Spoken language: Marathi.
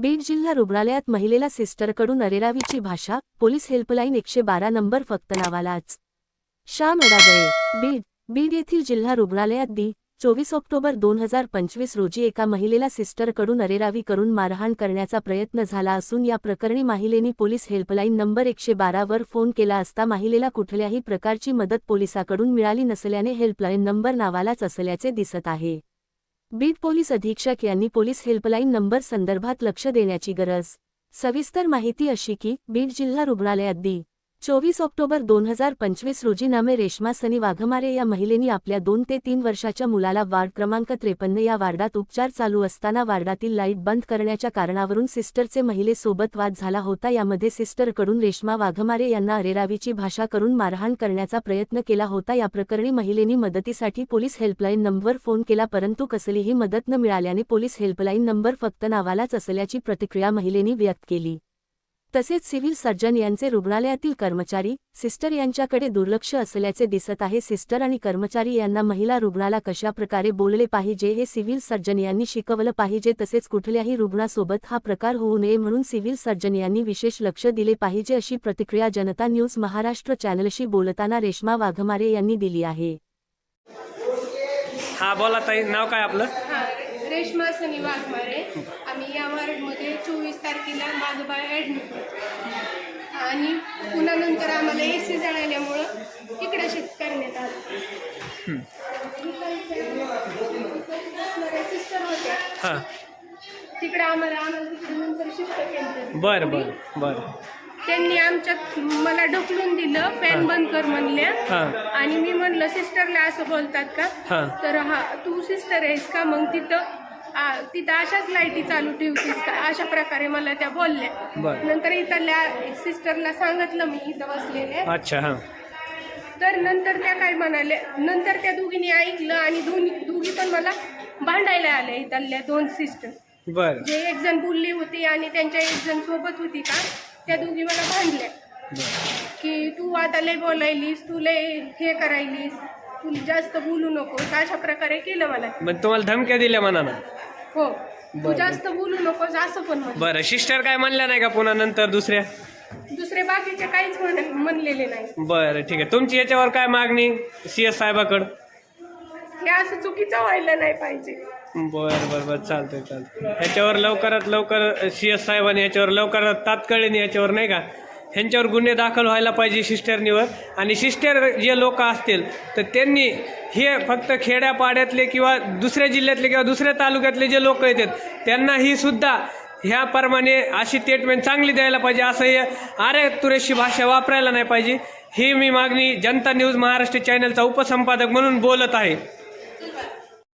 बीड जिल्हा रुग्णालयात महिलेला सिस्टरकडून अरेरावीची भाषा पोलीस हेल्पलाईन एकशे बारा नंबर फक्त नावालाच. श्याम अडागळे बीड बीड येथील जिल्हा रुग्णालयात दी चोवीस ऑक्टोबर दोन हजार पंचवीस रोजी एका महिलेला सिस्टरकडून अरेरावी करून मारहाण करण्याचा प्रयत्न झाला असून या प्रकरणी महिलेने पोलीस हेल्पलाईन नंबर एकशे बारावर फोन केला असता महिलेला कुठल्याही प्रकारची मदत पोलिसाकडून मिळाली नसल्याने हेल्पलाईन नंबर नावालाच असल्याचे दिसत आहे. बीड पोलीस अधीक्षक यांनी पोलीस हेल्पलाईन नंबर संदर्भात लक्ष देण्याची गरज. सविस्तर माहिती अशी की बीड जिल्हा रुग्णालयात दी चोवीस ऑक्टोबर दोन हजार पंचवीस रोजी नामे रेश्मा सनी वाघमारे या महिलेनी आपल्या दोन ते तीन वर्षाच्या मुलाला वार्ड क्रमांक त्रेपन्न या वार्डात उपचार चालू असताना वार्डातील लाइट बंद करण्याच्या कारणावरून सिस्टरचे महिलेसोबत वाद झाला होता. यामध्ये सिस्टरकडून रेश्मा वाघमारे यांना अरेरावीची भाषा करून मारहाण करण्याचा प्रयत्न केला होता. या प्रकरणी महिलेनी मदतीसाठी पोलीस हेल्पलाईन नंबर फोन केला परंतु कसलीही मदत न मिळाल्याने पोलीस हेल्पलाईन नंबर फक्त नावालाच असल्याची प्रतिक्रिया महिलेनी व्यक्त केली. तसेच सिव्हिल सर्जन यांचे रुग्णालयातील कर्मचारी सिस्टर यांच्याकडे दुर्लक्ष असल्याचे दिसत आहे. सिस्टर आणि कर्मचारी यांना महिला रुग्णाला कशा प्रकारे बोलले पाहिजे हे सिव्हिल सर्जन यांनी शिकवलं पाहिजे. तसेच कुठल्याही रुग्णासोबत हा प्रकार होऊ नये म्हणून सिव्हिल सर्जन यांनी विशेष लक्ष दिले पाहिजे अशी प्रतिक्रिया जनता न्यूज महाराष्ट्र चॅनलशी बोलताना रेश्मा वाघमारे यांनी दिली आहे. हा बोला ताई. नाव काय आपलं? रेश्मा सनी वाघमारे आम्ही या वार्डमध्ये चोवीस तारखेला माझं बाळ ॲडमिट होतं. आणि पुन्हा नंतर आम्हाला ए सी जळाल्यामुळं इकडे शिफ्ट करण्यात आलं. सिस्टर होत्या हां. तिकडे आम्हाला आम्हाला तिकडे नंतर शिफ्ट केलं. बरं बरं बरं. त्यांनी आमच्यात मला ढकलून दिलं फॅन बंद कर म्हणल्या. आणि मी म्हणलं सिस्टरला असं बोलतात का? तर हा तू सिस्टर आहेस का? मग तिथं तिथं अशाच लाईटी चालू ठेवतीस का? अशा प्रकारे मला त्या बोलल्या. बरं. नंतर इथल्या सिस्टरला सांगितलं मी इथं बसलेले. अच्छा हां. तर नंतर त्या काय म्हणाल्या नंतर त्या दोघींनी ऐकलं आणि दोन्ही दोघी पण मला भांडायला आल्या इथल्या दोन सिस्टर बरं. जे एक जण बोलली होती आणि त्यांच्या एक जण सोबत होती का त्या दोघी मला भांडल्या. बरं. की तू आता लय बोलायलीस तू लय हे करायलीस. तू जास्त बोलू नकोस अशा प्रकारे केलं मला. मग तुम्हाला धमक्या दिल्या मनानं? हो. तू बरं. जास्त बोलू नकोस असं पण म्हण बरं सिस्टर काय म्हणल्या नाही का पुन्हा नंतर दुसऱ्या? दुसरे बाकीचे काहीच म्हण म्हणलेले नाही. बरं ठीक आहे. तुमची याच्यावर काय मागणी सी एस साहेबाकडं? हे असं चुकीचं व्हायला नाही पाहिजे. बरं बरं बरं चालतंय चालतंय. ह्याच्यावर लवकरात लवकर सी एस साहेबांनी याच्यावर लवकरात तात्काळीने याच्यावर नाही का? ह्यांच्यावर गुन्हे दाखल व्हायला पाहिजे सिस्टरनीवर आणि सिस्टर जे लोक असतील तर त्यांनी हे फक्त खेड्यापाड्यातले किंवा दुसऱ्या जिल्ह्यातले किंवा दुसऱ्या तालुक्यातले जे लोक येतात त्यांना ही सुद्धा ह्याप्रमाणे अशी ट्रीटमेंट चांगली द्यायला पाहिजे. असं हे अरे तुरेशी भाषा वापरायला नाही पाहिजे. ही मी मागणी जनता न्यूज महाराष्ट्र चॅनलचा उपसंपादक म्हणून बोलत आहे.